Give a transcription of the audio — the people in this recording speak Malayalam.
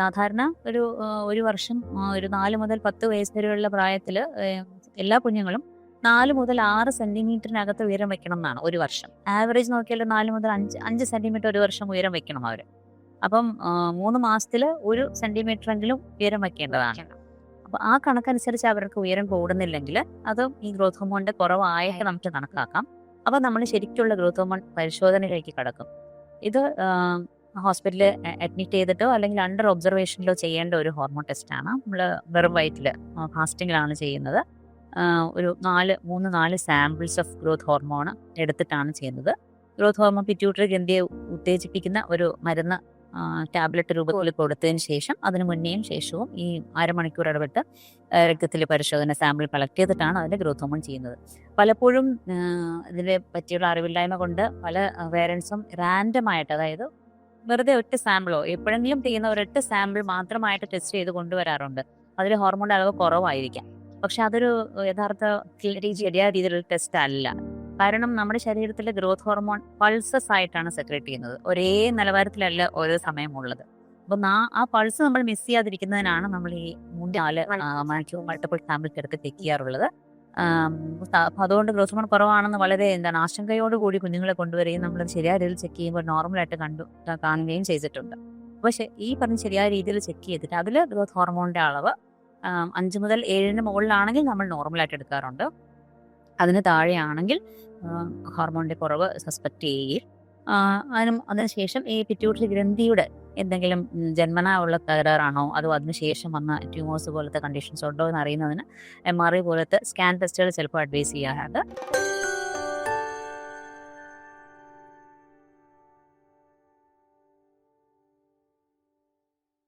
സാധാരണ ഒരു ഒരു വർഷം ഒരു നാല് മുതൽ പത്ത് വയസ്സ് വരെയുള്ള പ്രായത്തിൽ എല്ലാ കുഞ്ഞുങ്ങളും നാല് മുതൽ ആറ് സെന്റിമീറ്ററിനകത്ത് ഉയരം വെക്കണം എന്നാണ് ഒരു വർഷം. ആവറേജ് നോക്കിയാൽ നാല് മുതൽ അഞ്ച് അഞ്ച് സെന്റിമീറ്റർ ഒരു വർഷം ഉയരം വെക്കണം അവർ അപ്പം മൂന്ന് മാസത്തിൽ ഒരു സെന്റിമീറ്ററെങ്കിലും ഉയരം വെക്കേണ്ടതാണ്. അപ്പൊ ആ കണക്കനുസരിച്ച് അവർക്ക് ഉയരം കൂടുന്നില്ലെങ്കിൽ അത് ഈ ഗ്രോത്ത് ഹോമോണിന്റെ കുറവായിട്ട് നമുക്ക് കണക്കാക്കാം. അപ്പൊ നമ്മൾ ശരിക്കുള്ള ഗ്രോത്ത് ഹോമോൺ പരിശോധനയിലേക്ക് കടക്കും. ഇത് ഹോസ്പിറ്റലിൽ അഡ്മിറ്റ് ചെയ്തിട്ടോ അല്ലെങ്കിൽ അണ്ടർ ഒബ്സർവേഷനിലോ ചെയ്യേണ്ട ഒരു ഹോർമോൺ ടെസ്റ്റാണ്. നമ്മൾ വെറും വയറ്റിൽ ഫാസ്റ്റിങ്ങിലാണ് ചെയ്യുന്നത്. ഒരു നാല് മൂന്ന് നാല് സാമ്പിൾസ് ഓഫ് ഗ്രോത്ത് ഹോർമോൺ എടുത്തിട്ടാണ് ചെയ്യുന്നത്. ഗ്രോത്ത് ഹോർമോൺ പിറ്റ്യൂട്ടറി ഗ്രന്ഥിയെ ഉത്തേജിപ്പിക്കുന്ന ഒരു മരുന്ന് ടാബ്ലറ്റ് രൂപത്തിൽ കൊടുത്തതിന് ശേഷം അതിന് മുന്നേയും ശേഷവും ഈ അരമണിക്കൂർ ഇടപെട്ട് രക്തത്തിൽ പരിശോധന സാമ്പിൾ കളക്ട് ചെയ്തിട്ടാണ് അതിന്റെ ഗ്രോത്ത് ഹോർമോൺ ചെയ്യുന്നത്. പലപ്പോഴും ഇതിനെ പറ്റിയുള്ള അറിവില്ലായ്മ കൊണ്ട് പല പേരൻസും റാൻഡമായിട്ട് അതായത് വെറുതെ ഒറ്റ സാമ്പിളോ എപ്പോഴെങ്കിലും ചെയ്യുന്ന ഒരൊറ്റ സാമ്പിൾ മാത്രമായിട്ട് ടെസ്റ്റ് ചെയ്ത് കൊണ്ടുവരാറുണ്ട്. അതിൽ ഹോർമോണിന്റെ അളവ് കുറവായിരിക്കാം. പക്ഷെ അതൊരു യഥാർത്ഥ ശരിയായ രീതിയിലുള്ള ടെസ്റ്റ് അല്ല. കാരണം നമ്മുടെ ശരീരത്തിലെ ഗ്രോത്ത് ഹോർമോൺ പൾസസ് ആയിട്ടാണ് സെക്രേറ്റ് ചെയ്യുന്നത്. ഒരേ നിലവാരത്തിലല്ല ഓരോ സമയമുള്ളത് അപ്പൊ ആ പൾസ് നമ്മൾ മിസ് ചെയ്യാതിരിക്കുന്നതിനാണ് നമ്മൾ ഈ മൂന്ന് നാല് മാക്സിമം മൾട്ടിപ്പിൾ സാമ്പിൾസ് എടുത്ത് ചെക്ക് ചെയ്യാറുള്ളത്. ആം, സ- അപ്പൊ അതുകൊണ്ട് ഗ്രോത്ത് ഹോർമോൺ കുറവാണെന്ന് വളരെ എന്താണ് ആശങ്കയോട് കൂടി കുഞ്ഞുങ്ങളെ കൊണ്ടുവരികയും നമ്മൾ ശരിയായ രീതിയിൽ ചെക്ക് ചെയ്യുമ്പോൾ നോർമലായിട്ട് കണ്ടു കാണുകയും ചെയ്തിട്ടുണ്ട്. പക്ഷേ ഈ പറഞ്ഞ ശരിയായ രീതിയിൽ ചെക്ക് ചെയ്തിട്ട് അതിൽ ഗ്രോത്ത് ഹോർമോണിന്റെ അളവ് അഞ്ച് മുതൽ ഏഴിന് മുകളിലാണെങ്കിൽ നമ്മൾ നോർമലായിട്ട് എടുക്കാറുണ്ട്. അതിന് താഴെയാണെങ്കിൽ ഹോർമോണിന്റെ കുറവ് സസ്പെക്ട് ചെയ്യുകയും അതിനും അതിനുശേഷം ഈ പിറ്റ്യൂട്ടറി ഗ്രന്ഥിയുടെ എന്തെങ്കിലും ജന്മനാ ഉള്ള തകരാറാണോ? അതോ അതിനുശേഷം വന്ന ട്യൂമേഴ്സ് പോലത്തെ കണ്ടീഷൻസ് ഉണ്ടോ എന്ന് അറിയുന്നതിന് എം ആർ ഐ പോലത്തെ സ്കാൻ ടെസ്റ്റുകൾ ചിലപ്പോൾ അഡ്വൈസ് ചെയ്യാറുണ്ട്.